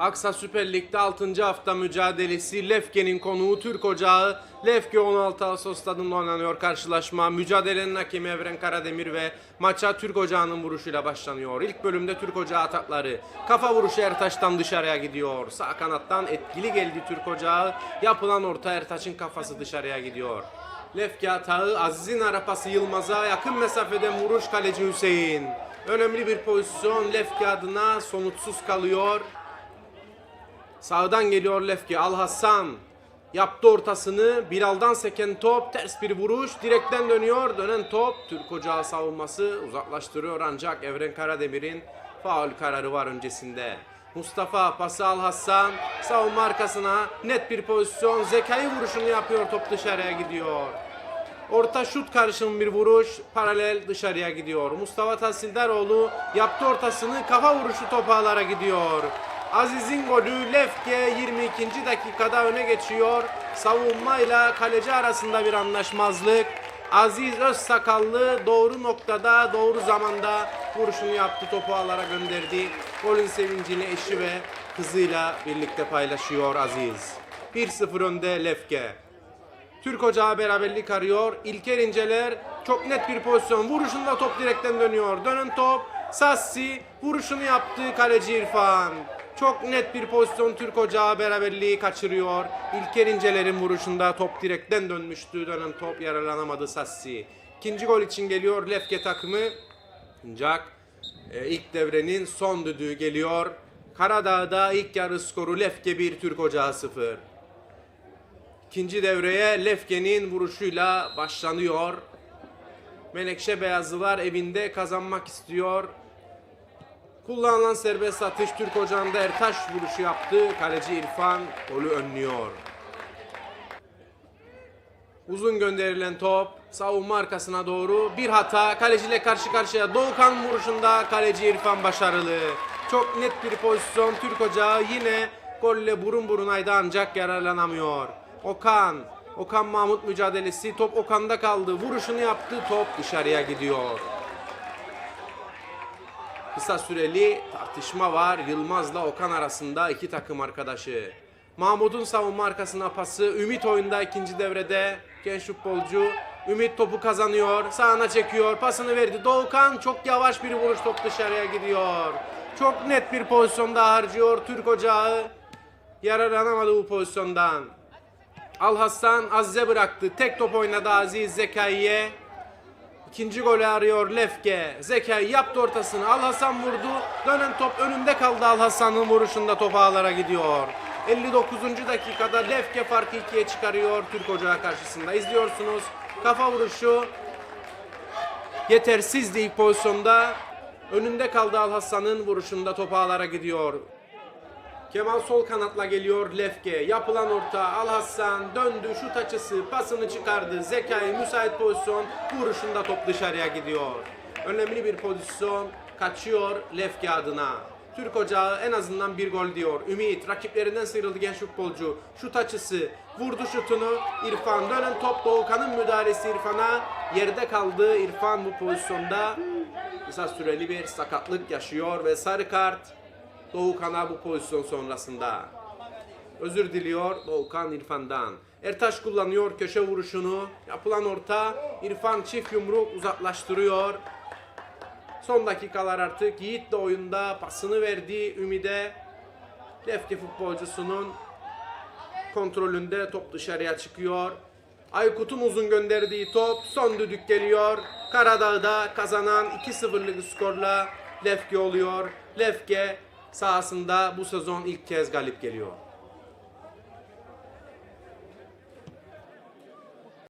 Aksa Süper Lig'de 6. hafta mücadelesi Lefke'nin konuğu Türk Ocağı. Lefke 16 Ağustos stadında oynanıyor karşılaşma. Mücadelenin hakemi Evren Karademir ve maça Türk Ocağı'nın vuruşuyla başlanıyor. İlk bölümde Türk Ocağı atakları. Kafa vuruşu Ertaş'tan dışarıya gidiyor. Sağ kanattan etkili geldi Türk Ocağı. Yapılan orta Ertaş'ın kafası dışarıya gidiyor. Lefke atağı Aziz'in arapası Yılmaz'a yakın mesafeden vuruş kaleci Hüseyin. Önemli bir pozisyon Lefke adına sonuçsuz kalıyor. Sağdan geliyor Lefke. Al Hassan yaptı ortasını. Bilal'dan seken top. Ters bir vuruş. Direkten dönüyor. Dönen top. Türk Ocağı savunması uzaklaştırıyor ancak Evren Karademir'in faul kararı var öncesinde. Mustafa pası Al Hassan. Savunma arkasına net bir pozisyon. Zekai vuruşunu yapıyor. Top dışarıya gidiyor. Orta şut karşın bir vuruş paralel dışarıya gidiyor. Mustafa Tahsildaroğlu yaptı ortasını kafa vuruşu top ağlara gidiyor. Aziz'in golü Lefke 22. dakikada öne geçiyor. Savunmayla kaleci arasında bir anlaşmazlık. Aziz Özsakallı doğru noktada doğru zamanda vuruşunu yaptı topu ağlara gönderdi. Golün sevincini eşi ve kızıyla birlikte paylaşıyor Aziz. 1-0 önde Lefke. Türk Ocağı beraberlik arıyor. İlker İnceler çok net bir pozisyon. Vuruşunda top direkten dönüyor. Dönen top. Sassi vuruşunu yaptı kaleci İrfan. Çok net bir pozisyon Türk Ocağı beraberliği kaçırıyor. İlker İnceler'in vuruşunda top direkten dönmüştü. Dönen top yaralanamadı Sassi. İkinci gol için geliyor Lefke takımı. Ancak e, ilk devrenin son düdüğü geliyor. Karadağ'da ilk yarı skoru Lefke 1 Türk Ocağı 0. İkinci devreye Lefke'nin vuruşuyla başlanıyor. Menekşe Beyazlılar evinde kazanmak istiyor. Kullanılan serbest atış Türk Ocağı'nda Ertaş vuruşu yaptı. Kaleci İrfan golü önlüyor. Uzun gönderilen top savunma arkasına doğru bir hata kaleciyle karşı karşıya Doğukan vuruşunda kaleci İrfan başarılı. Çok net bir pozisyon Türk Ocağı yine golle burun burunaydı ancak yararlanamıyor. Okan Okan Mahmut mücadelesi top Okan'da kaldı. Vuruşunu yaptı top dışarıya gidiyor. Kısa süreli tartışma var Yılmaz'la Okan arasında iki takım arkadaşı. Mahmut'un savunma arkasına pası. Ümit oyunda ikinci devrede. Genç futbolcu. Ümit topu kazanıyor. Sağına çekiyor. Pasını verdi. Doğukan çok yavaş bir vuruş top dışarıya gidiyor. Çok net bir pozisyonda harcıyor Türk Ocağı. Yararlanamadı bu pozisyondan. Al Hassan Aziz'e bıraktı. Tek top oynadı Aziz Zekai'ye. İkinci golü arıyor Lefke. Zekai yaptı ortasını. Al Hasan vurdu. Dönen top önünde kaldı Al Hasan'ın vuruşunda top ağlara gidiyor. 59. dakikada Lefke farkı ikiye çıkarıyor Türk Ocağı karşısında. İzliyorsunuz. Kafa vuruşu yetersizdi ilk pozisyonda. Önünde kaldı Al Hasan'ın vuruşunda top ağlara gidiyor. Kemal sol kanatla geliyor Lefke. Yapılan orta Al Hassan döndü şut açısı pasını çıkardı. Zekai müsait pozisyon vuruşunda top dışarıya gidiyor. Önemli bir pozisyon kaçıyor Lefke adına. Türk Ocağı en azından bir gol diyor. Ümit rakiplerinden sıyrıldı genç futbolcu. Şut açısı vurdu şutunu. İrfan dönen top Doğukan'ın müdahalesi İrfan'a. Yerde kaldı İrfan bu pozisyonda. Kısa süreli bir sakatlık yaşıyor ve sarı kart Doğukan'a bu pozisyon sonrasında. Özür diliyor Doğukan İrfan'dan. Ertaş kullanıyor köşe vuruşunu. Yapılan orta İrfan çift yumruk uzaklaştırıyor. Son dakikalar artık Yiğit de oyunda pasını verdi Ümide. Lefke futbolcusunun kontrolünde top dışarıya çıkıyor. Aykut'un uzun gönderdiği top son düdük geliyor. Karadağ'da kazanan 2-0'lık skorla Lefke oluyor. Lefke sahasında bu sezon ilk kez galip geliyor.